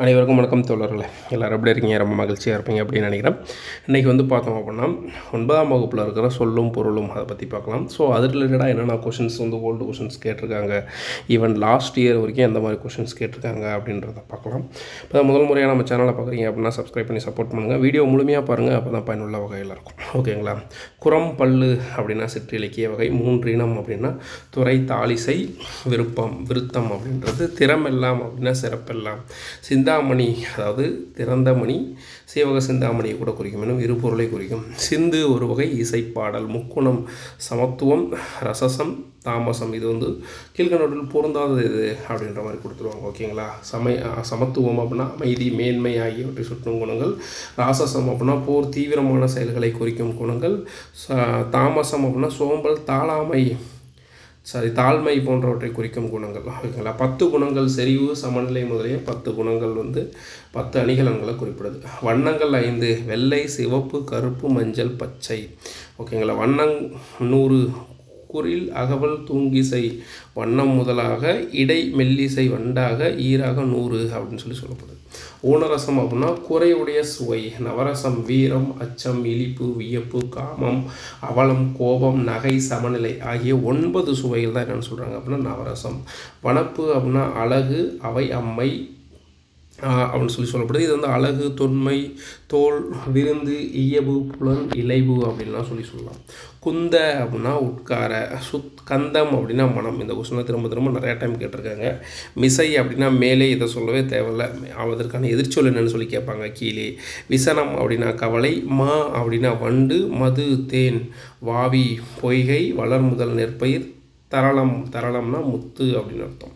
அனைவருக்கும் வணக்கம் தோழர்களே. எல்லோரும் எப்படி இருக்கீங்க? ரொம்ப மகிழ்ச்சியாக இருப்பீங்க அப்படின்னு நினைக்கிறேன். இன்றைக்கி வந்து பார்த்தோம் அப்படின்னா ஒன்பதாம் வகுப்பில் இருக்கிற சொல்லும் பொருளும் அதை பற்றி பார்க்கலாம். ஸோ அது ரிலேட்டடாக என்னென்ன கொஷின்ஸ் வந்து ஓல்டு கொஷின்ஸ் கேட்டிருக்காங்க? ஈவன் லாஸ்ட் இயர் வரைக்கும் எந்த மாதிரி கொஷின்ஸ் கேட்டிருக்காங்க அப்படின்றத பார்க்கலாம். இப்போ முதல் முறையாக நம்ம சேனலை பார்க்குறீங்க அப்படின்னா சப்ஸ்கிரைப் பண்ணி சப்போர்ட் பண்ணுங்கள் வீடியோ முழுமையாக பாருங்கள் அப்போ தான் பயனுள்ள வகையில் இருக்கும். ஓகேங்களா குரம் பல்லு அப்படின்னா சிற்றிலக்கிய வகை. மூன்றினம் அப்படின்னா துறை தாலிசை விருப்பம் விருத்தம் அப்படின்றது. திறமெல்லாம் அப்படின்னா சிறப்பெல்லாம். சிந்தாமணி அதாவது திறந்த மணி சிந்தாமணியை கூட குறிக்கும். எனும் இரு பொருளை குறிக்கும். சிந்து ஒரு வகை இசைப்பாடல். முக்குணம் சமத்துவம் ரசசம் தாமசம். இது வந்து கீழ்கணோட்டில் பொருந்தாதது இது அப்படின்ற மாதிரி கொடுத்துருவாங்க. ஓகேங்களா? சமய சமத்துவம் அப்படின்னா அமைதி மேன்மை ஆகியவற்றை சுற்றும் குணங்கள். ராசசம் அப்படின்னா போர் தீவிரமான செயல்களை குறிக்கும் குணங்கள். தாமசம் அப்படின்னா சோம்பல் தாளாமை சாரி தாழ்மை போன்றவற்றை குறிக்கும் குணங்கள். ஓகேங்களா? பத்து குணங்கள் செறிவு சமநிலை முதலிய பத்து குணங்கள் வந்து பத்து அணிகலன்களை குறிப்பிடுது. வண்ணங்கள் ஐந்து வெள்ளை சிவப்பு கருப்பு மஞ்சள் பச்சை. ஓகேங்களா? வண்ணங் நூறு குரில் அகவல் தூங்கிசை வண்ணம் முதலாக இடை மெல்லிசை வண்டாக ஈராக நூறு அப்படின்னு சொல்லி சொல்லப்படுது. ஊனரசம் அப்படின்னா குறையுடைய சுவை நவரசம் வீரம் அச்சம் இழிப்பு வியப்பு காமம் அவலம் கோபம் நகை சமநிலை ஆகிய ஒன்பது சுவைகள் தான் என்னென்னு சொல்கிறாங்க அப்படின்னா நவரசம். வனப்பு அப்படின்னா அழகு அவை அம்மை அப்படின்னு சொல்லி சொல்லப்படுது. இது வந்து அழகு தொன்மை தோல் விருந்து இயபு புலன் இலைவு அப்படின்லாம் சொல்லி சொல்லலாம். குந்த அப்படின்னா உட்கார சுத் கந்தம் அப்படின்னா மனம். இந்த கொஸ்டினை திரும்ப திரும்ப நிறையா டைம் கேட்டிருக்காங்க. மிசை அப்படின்னா மேலே இதை சொல்லவே தேவையில்ல. அதற்கான எதிர்ச்சொல் என்னன்னு சொல்லி கேட்பாங்க. கீழே. விசனம் அப்படின்னா கவலை. மா அப்படின்னா வண்டு மது தேன் வாவி பொய்கை வளர்முதல் நெற்பயிர் தரளம் தரளம்னா முத்து அப்படின்னு அர்த்தம்.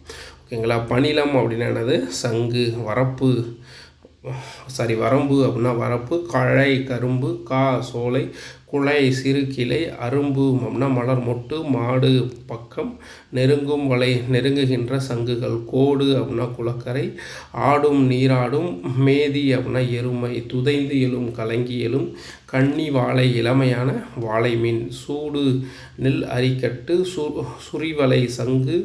ஓகேங்களா? பணிலம் அப்படின்னா என்னது? சங்கு வரப்பு சாரி வரம்பு அப்படின்னா வரப்பு கழை கரும்பு கா சோலை குலை சிறு கிளை அரும்பு அப்படின்னா மலர் மொட்டு மாடு பக்கம் நெருங்கும் வலை நெருங்குகின்ற சங்குகள் கோடு அப்படின்னா குளக்கரை ஆடும் நீராடும் மேதி அப்படின்னா எருமை துதைந்து எழும் கலங்கி எழும் கன்னி வாழை இளமையான வாழை மீன். சூடு நெல் அரிக்கட்டு சு சுரிவலை சங்கு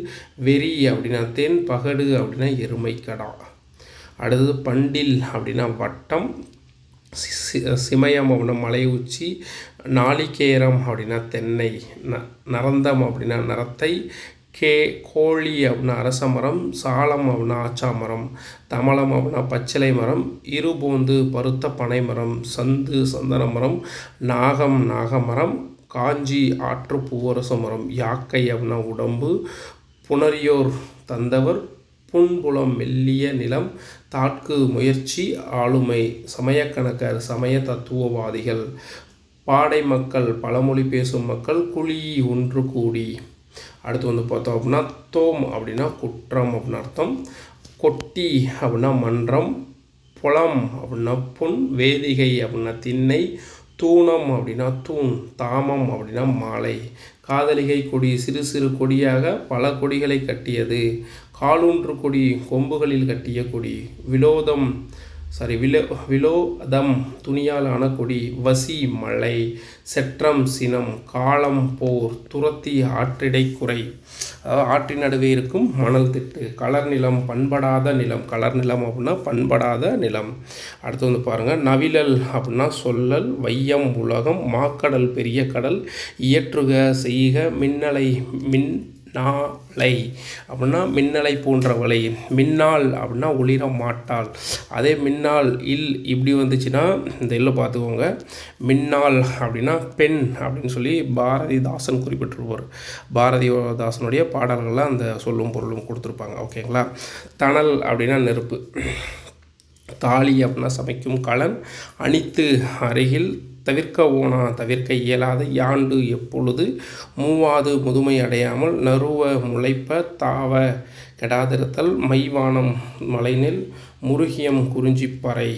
வெறி அப்படின்னா தென் பகடு அப்படின்னா எருமை கடா அடுத்தது பண்டில் அப்படின்னா வட்டம் சிமயம் அப்படின்னா மலை உச்சி நாளிகேரம் அப்படின்னா தென்னை ந நரந்தம் அப்படின்னா நரத்தை கே கோழி அப்படின்னா அரச மரம் சாலம் அப்படின்னா ஆச்சா மரம் தமலம் அப்படின்னா பச்சிலை மரம் இருபோந்து பருத்த பனை மரம் சந்து சந்தன மரம் நாகம் நாகமரம் காஞ்சி ஆற்று பூவரச மரம் யாக்கை அப்படின்னா உடம்பு புனரியோர் தந்தவர் புன்புலம் மெல்லிய நிலம் தாட்கு முயற்சி ஆளுமை சமயக்கணக்கர் சமய தத்துவவாதிகள் பாடை மக்கள் பழமொழி பேசும் மக்கள் குழி ஒன்று கூடி. அடுத்து வந்து பார்த்தோம் அப்படின்னா தோம் அப்படின்னா குற்றம் அப்படின்னு அர்த்தம். கொட்டி அப்படின்னா மன்றம். புலம் அப்படின்னா புண். வேதிகை அப்படின்னா திண்ணை. தூணம் அப்படின்னா தூண். தாமம் அப்படின்னா மாலை. காதலிகை கொடி சிறு சிறு கொடியாக பல கொடிகளை கட்டியது. காலூன்று கொடி கொம்புகளில் கட்டிய கொடி. விலோதம். சாரி விலோ விலோதம் துணியாலான கொடி வசி மழை செற்றம் சினம் காலம் போர் துரத்தி ஆற்றிடை குறை. ஆற்றின் நடுவே இருக்கும் மணல் திட்டு கலர் நிலம் பண்படாத நிலம். கலர் நிலம் அப்படின்னா பண்படாத நிலம். அடுத்து வந்து பாருங்கள் நவிழல் அப்படின்னா சொல்லல் வையம் உலகம் மாக்கடல் பெரிய கடல் இயற்றுக செய்க மின்னலை மின் நாளை அப்படின்னா மின்னலை போன்றவளை. மின்னால் அப்படின்னா ஒளிர மாட்டாள் அதே மின்னால் இல் இப்படி வந்துச்சுன்னா இந்த இல்லை பார்த்துக்கோங்க. மின்னால் அப்படின்னா பெண் அப்படின்னு சொல்லி பாரதிதாசன் குறிப்பிட்டிருப்பார். பாரதிதாசனுடைய பாடல்கள்லாம் அந்த சொல்லும் பொருளும் கொடுத்துருப்பாங்க. ஓகேங்களா? தணல் அப்படின்னா நெருப்பு. தாலி அப்படின்னா சமைக்கும் கலன். அணித்து அருகில் தவிர்க்க ஓனா தவிர்க்க இயலாத யாண்டு எப்பொழுது மூவாது முதுமை அடையாமல் நறுவ முளைப்ப தாவ கெடாதிருத்தல் மைவானம் மலைநெல் முருகியம் குறிஞ்சிப்பறை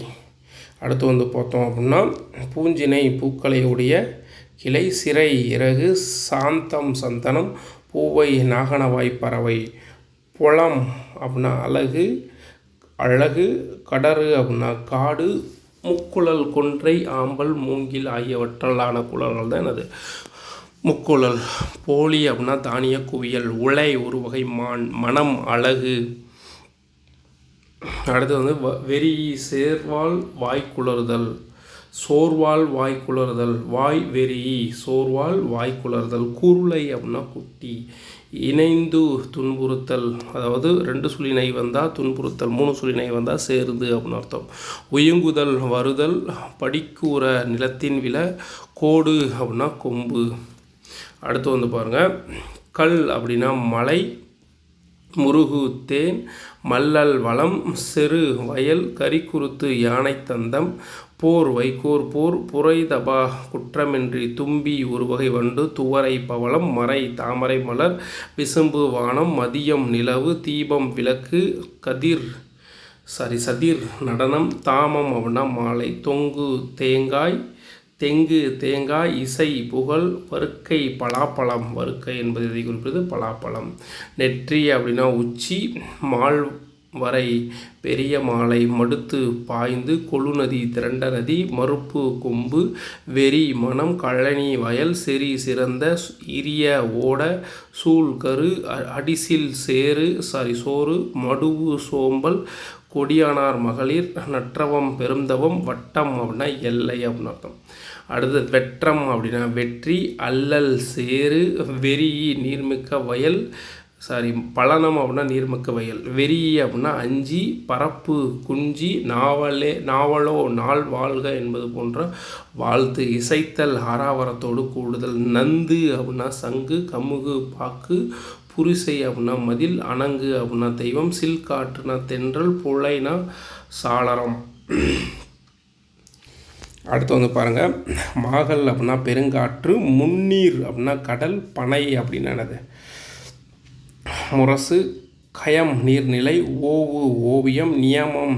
அடுத்து வந்து பார்த்தோம் அப்படின்னா பூஞ்சினை பூக்களையுடைய கிளை சிறை இறகு சாந்தம் சந்தனம் பூவை நாகனவாய் பறவை. புலம் அப்படின்னா அழகு அழகு கடறு அப்படின்னா காடு முக்குழல் கொன்றை ஆம்பல் மூங்கில் ஆகியவற்றாலான குழல்கள் தான் எனது முக்குழல். போலி அப்படின்னா தானிய குவியல் உலை ஒரு வகை மான் மனம் அழகு. அடுத்து வந்து வ- வெறி சேர்வால் வாய்க்குளறுதல் சோர்வால் வாய்க்குளறுதல் வாய் வெறி சோர்வால் வாய்க்குளறுதல் குருளை அப்படின்னா குட்டி. இணைந்து துன்புறுத்தல் அதாவது ரெண்டு சுழி நை வந்தால் துன்புறுத்தல் மூணு சுழி நை வந்தால் சேருது அப்படின்னு அர்த்தம். உயங்குதல் வருதல் படிக்கூற நிலத்தின் வில கோடு அப்படின்னா கொம்பு. அடுத்து வந்து பாருங்கள் கல் அப்படின்னா மலை முருகு தேன் மல்லல் வளம் செரு வயல் கரிக்குருத்து யானை தந்தம் போர் வைகோர் போர் புரைதபா குற்றமின்றி தும்பி ஒரு வகை வண்டு துவரை பவளம் மறை தாமரை மலர் விசும்பு வானம் மதியம் நிலவு தீபம் விளக்கு கதிர் சாரி சதிர் நடனம் தாமம் அவனம் மாலை தொங்கு தேங்காய் தெங்கு தேங்காய் இசை புகழ் வறுக்கை பலாப்பழம் வறுக்கை என்பது இதை குறிப்பிடுது? பலாப்பழம். நெற்றி அப்படின்னா உச்சி மால் வரை பெரிய மாலை மடுத்து பாய்ந்து கொழுநதி திரண்ட நதி மறுப்பு கொம்பு வெறி மனம் கழனி வயல் செறி சிறந்த இரிய ஓட சூழ் கரு அ- அடிசில் சேறு சாரி சோறு மடுவு சோம்பல் கொடியானார் மகளிர் நற்றவம் பெருந்தவம் வட்டம் அப்படின்னா எல்லை அப்படின்னு அர்த்தம். அடுத்தது வெற்றம் அப்படின்னா வெற்றி அல்லல் சேறு வெறி நீர்மிக்க வயல் சாரி பலனம் அப்படின்னா நீர்மக்க வயல் வெறி அப்படின்னா அஞ்சி பரப்பு குஞ்சி நாவலே நாவலோ நாள் வாழ்க என்பது போன்ற வாழ்த்து இசைத்தல் ஆராவரத்தோடு கூடுதல் நந்து அப்படின்னா சங்கு கமுகு பாக்கு புரிசை அப்படின்னா மதில் அணங்கு அப்படின்னா தெய்வம் சில்காற்றுனா தென்றல் புழைனா சாளரம். அடுத்து வந்து பாருங்கள் மாகல் அப்படின்னா பெருங்காற்று முன்னீர் அப்படின்னா கடல் பனை அப்படின்னா என்னது? முரசு கயம் நீர்நிலை ஓவு ஓவியம் நியமம்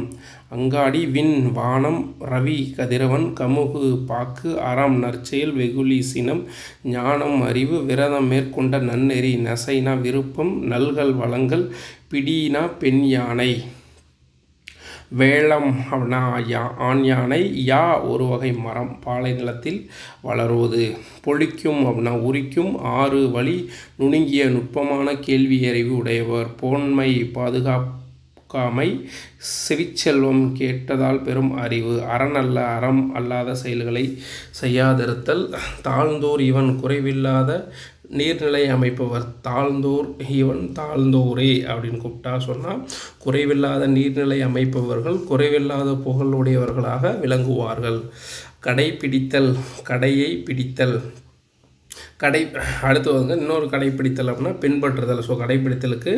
அங்காடி விண் வானம் ரவி கதிரவன் கமுகு பாக்கு அறம் நற்செயல் வெகுளி சினம் ஞானம் அறிவு விரதம் மேற்கொண்ட நன்னெறி நசைனா விருப்பம் நல்கல் வளங்கள் பிடினா பெண் யானை. வேளம் அப்படின்னா யா ஆண் யானை யா ஒரு வகை மரம். பாலை நிலத்தில் வளருவது. பொழிக்கும் அப்படின்னா உரிக்கும். ஆறு வழி நுணுங்கிய நுட்பமான கேள்வி அறிவு உடையவர். போன்மை பாதுகாக்காமை செவிச்செல்வம் கேட்டதால் பெறும் அறிவு. அறனல்ல அறம் அல்லாத செயல்களை செய்யாதிருத்தல். தாழ்ந்தோர் இவன் குறைவில்லாத நீர்நிலை அமைப்பவர் தாழ்ந்தோர் இவன் தாழ்ந்தோரே அப்படின்னு கூப்பிட்டா சொன்னால் குறைவில்லாத நீர்நிலை அமைப்பவர்கள் குறைவில்லாத புகழுடையவர்களாக விளங்குவார்கள். கடைப்பிடித்தல் கடையை பிடித்தல். கடை அடுத்து வந்து இன்னொரு கடைப்பிடித்தல் அப்படின்னா பின்பற்றுதல். ஸோ கடைப்பிடித்தலுக்கு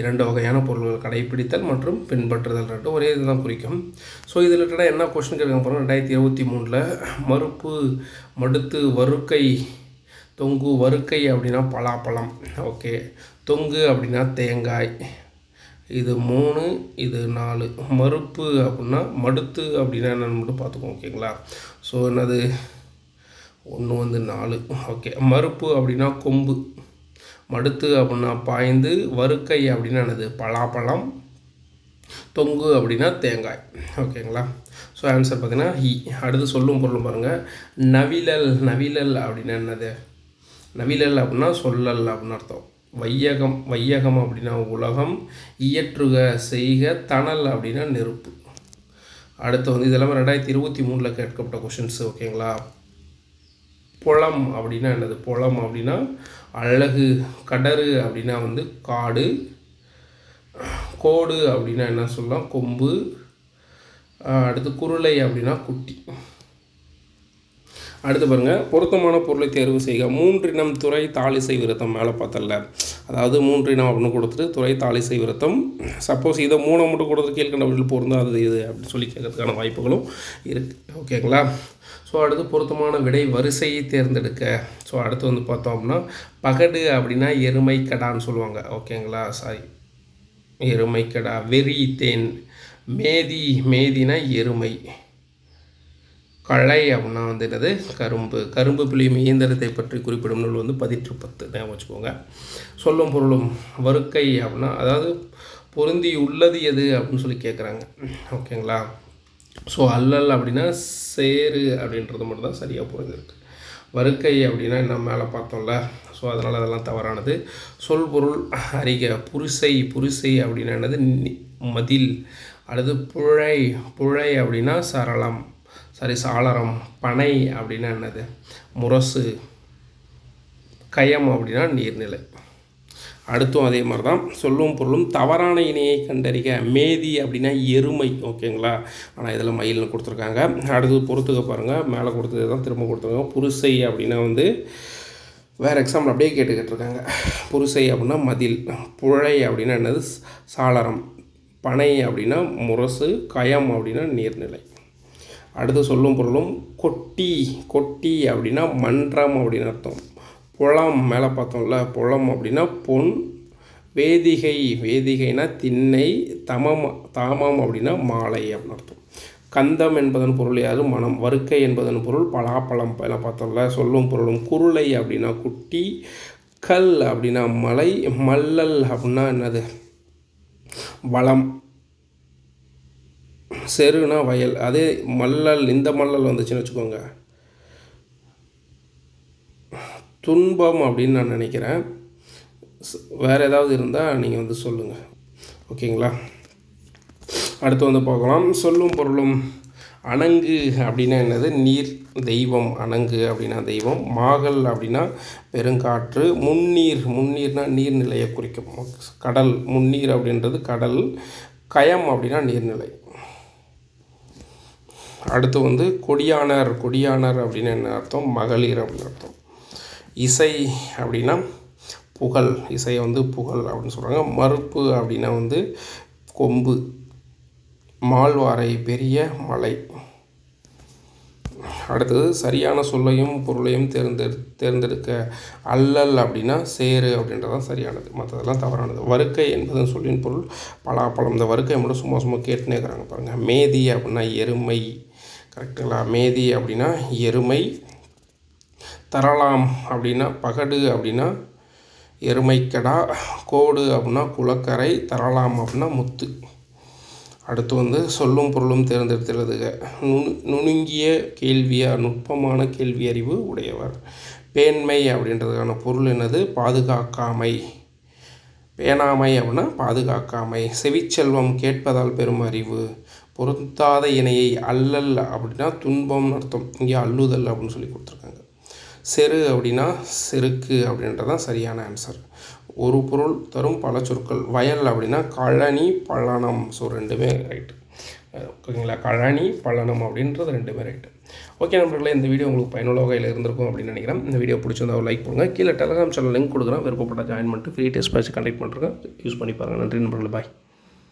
இரண்டு வகையான பொருள்கள் கடைப்பிடித்தல் மற்றும் பின்பற்றுதல். ரெண்டும் ஒரே இதுதான் குறிக்கும். ஸோ இதில் ரிலேட்டடாக என்ன கொஸ்டின் கேட்க போகிறோம் ரெண்டாயிரத்தி இருபத்தி மூணில் மறுப்பு மடுத்து வறுக்கை தொங்கு வறுக்கை அப்படின்னா பலாப்பழம். ஓகே. தொங்கு அப்படின்னா தேங்காய். இது மூணு இது நாலு. மறுப்பு அப்படின்னா மடுத்து அப்படின்னா என்னன்னு மட்டும் பார்த்துக்கோங்க ஓகேங்களா? ஸோ என்னது? ஒன்று வந்து நாலு. ஓகே. மறுப்பு அப்படின்னா கொம்பு. மடுத்து அப்படின்னா பாய்ந்து. வறுக்கை அப்படின்னா என்னது? பலாப்பழம். தொங்கு அப்படின்னா தேங்காய். ஓகேங்களா? ஸோ ஆன்சர் பார்த்திங்கன்னா இ அடுத்து சொல்லும் பொருளும் பாருங்கள் நவிலல். நவிலல் அப்படின்னா என்னது? நவிலல் அப்படின்னா சொல்லல் அப்படின்னு அர்த்தம். வையகம் வையகம் அப்படின்னா உலகம் இயற்றுக செய்க தணல் அப்படின்னா நெருப்பு. அடுத்து வந்து இதெல்லாமே ரெண்டாயிரத்தி இருபத்தி மூணில் கேட்கப்பட்ட கொஷின்ஸ் ஓகேங்களா புலம் அப்படின்னா என்னது? புலம் அப்படின்னா அழகு கடறு அப்படின்னா வந்து காடு கோடு அப்படின்னா என்ன சொல்லலாம்? கொம்பு அடுத்து குருளை அப்படின்னா குட்டி. அடுத்து பாருங்கள் பொருத்தமான பொருளை தேர்வு செய்க. மூன்றினம் துறை தாளிசை விரத்தம் மேலே பார்த்தல அதாவது மூன்றினம் அப்படின்னு கொடுத்துட்டு துறை தாளிசை விருத்தம் சப்போஸ் இதை மூணை மட்டும் கொடுத்து கீழ்கண்ட வழியில் பொருந்தா அது இது அப்படின்னு சொல்லி கேட்கறதுக்கான வாய்ப்புகளும் இருக்குது ஓகேங்களா ஸோ அடுத்து பொருத்தமான விடை வரிசையை தேர்ந்தெடுக்க. ஸோ அடுத்து வந்து பார்த்தோம் அப்படின்னா பகடு அப்படின்னா எருமை கடான்னு சொல்லுவாங்க. ஓகேங்களா சாரி எருமைக்கடா வெறி தேன். மேதி மேதினா எருமை. களை அப்படின்னா வந்து என்னது? கரும்பு. கரும்பு பிழியும் இயந்திரத்தை பற்றி குறிப்பிடும் நூல் வந்து பதிற்று பத்து ஞாபகம் வச்சுக்கோங்க. சொல்லும் பொருளும் வருக்கை அப்படின்னா அதாவது பொருந்தி உள்ளது எது அப்படின்னு சொல்லி கேட்குறாங்க ஓகேங்களா? ஸோ அல்லல் அப்படின்னா சேரு அப்படின்றது மட்டும் தான் சரியாக புரிஞ்சிருக்கு. வருக்கை அப்படின்னா நம்ம மேலே பார்த்தோம்ல? ஸோ அதனால் அதெல்லாம் தவறானது. சொல் பொருள் அறிக. புரிசை புரிசை அப்படின்னா என்னது? நி- மதில். அல்லது புழை. புழை அப்படின்னா சரளம். சாரி சாளரம் பனை அப்படின்னா என்னது? முரசு கயம் அப்படின்னா நீர்நிலை. அடுத்தும் அதே மாதிரி தான் சொல்லும் பொருளும் தவறான இணையை கண்டறிக. மேதி அப்படின்னா எருமை ஓகேங்களா? ஆனால் இதில் மயில்னு கொடுத்துருக்காங்க. அடுத்து பொறுத்துக்க பாருங்கள் மேலே கொடுத்தது தான் திரும்ப கொடுத்துருக்காங்க. புருசை அப்படின்னா வந்து வேறு எக்ஸாம்பிள் அப்படியே கேட்டுக்கிட்டு இருக்காங்க புருசை அப்படின்னா மதில். புழை அப்படின்னா என்னது? சாளரம். பனை அப்படின்னா முரசு கயம் அப்படின்னா நீர்நிலை. அடுத்து சொல்லும் பொருளும் கொட்டி கொட்டி அப்படின்னா மன்றம் அப்படின்னு அர்த்தம். புலம் மேலே பார்த்தோம்ல புலம் அப்படின்னா பொன் வேதிகை வேதிகைனா திண்ணை தமம் தாமம் அப்படின்னா மாலை அப்படின்னு அர்த்தம். கந்தம் என்பதன் பொருள் யாரு மனம். வறுக்கை என்பதன் பொருள் பலாப்பழம் மேலே பார்த்தோம்ல சொல்லும் பொருளும் குருளை அப்படின்னா குட்டி கல் அப்படின்னா மலை மல்லல் அப்படின்னா என்னது? வளம். செருனா வயல். அதே மல்லல் இந்த மல்லல் வந்துச்சுன்னு வச்சுக்கோங்க. துன்பம் அப்படின்னு நான் நினைக்கிறேன். வேறு ஏதாவது இருந்தால் நீங்கள் வந்து சொல்லுங்கள் ஓகேங்களா? அடுத்து வந்து பார்க்கலாம். சொல்லும் பொருளும் அணங்கு அப்படின்னா என்னது? நீர் தெய்வம். அணங்கு அப்படின்னா தெய்வம். மாகல் அப்படின்னா பெருங்காற்று. முன்னீர் முன்னீர்னா நீர்நிலையை குறிக்கும். கடல் முன்னீர் அப்படின்றது கடல். கயம் அப்படின்னா நீர்நிலை. அடுத்து வந்து கொடியானர் கொடியானர் அப்படின்னு என்ன அர்த்தம்? மகளிர் அப்படின்னு அர்த்தம். இசை அப்படின்னா புகழ் இசையை வந்து புகழ் அப்படின்னு சொல்கிறாங்க மறுப்பு அப்படின்னா வந்து கொம்பு மால்வாரை பெரிய மலை. அடுத்தது சரியான சொல்லையும் பொருளையும் தேர்ந்தெடு தேர்ந்தெடுக்க அல்லல் அப்படின்னா சேரு அப்படின்றதான் சரியானது. மற்றதெல்லாம் தவறானது. வறுக்கை என்பதன் சொல்லின் பொருள் பலாப்பழம். இந்த வறுக்கை மட்டும் சும்மா சும்மா கேட்டுனே இருக்கிறாங்க பாருங்கள் மேதி அப்படின்னா எருமை. கரெக்டுங்களா மேதி அப்படின்னா எருமை. தரலாம் அப்படின்னா பகடு அப்படின்னா எருமைக்கடா. கோடு அப்படின்னா குளக்கரை. தரலாம் அப்படின்னா முத்து. அடுத்து வந்து சொல்லும் பொருளும் தேர்ந்தெடுத்துறதுக நுணு நுணுங்கிய கேள்வியாக நுட்பமான கேள்வி அறிவு உடையவர். பேண்மை அப்படின்றதுக்கான பொருள் என்னது? பாதுகாக்காமை. பேணாமை அப்படின்னா பாதுகாக்காமை. செவிச்செல்வம் கேட்பதால் பெரும் அறிவு. பொருந்தாத இணையை அல்லல் அப்படின்னா துன்பம்னு அர்த்தம். இங்கே அல்லுதல் அப்படின்னு சொல்லி கொடுத்துருக்காங்க. செரு அப்படின்னா செருக்கு அப்படின்றதான் சரியான ஆன்சர் ஒரு பொருள் தரும் பல சொற்கள். வயல் அப்படின்னா கழனி பழனம். ஸோ ரெண்டுமே ரைட்டு ஓகேங்களா? கழனி பழனம் அப்படின்றது ரெண்டுமே ரைட்டு ஓகே நண்பர்களே இந்த வீடியோ உங்களுக்கு பயனுள்ள வகையில் இருந்திருக்கும் அப்படின்னு நினைக்கிறேன். இந்த வீடியோ பிடிச்சிருந்தா ஒரு லைக் பண்ணுங்கள் கீழே டெலகிராம் சேனல் லிங்க் கொடுக்குறேன். விருப்பப்பட்ட ஜாயின் பண்ணிட்டு ஃப்ரீ டெஸ்ட் பேட்ச் கண்டக்ட் பண்ணுறேன் யூஸ் பண்ணி பாருங்கள் நன்றி நண்பர்களே பாய்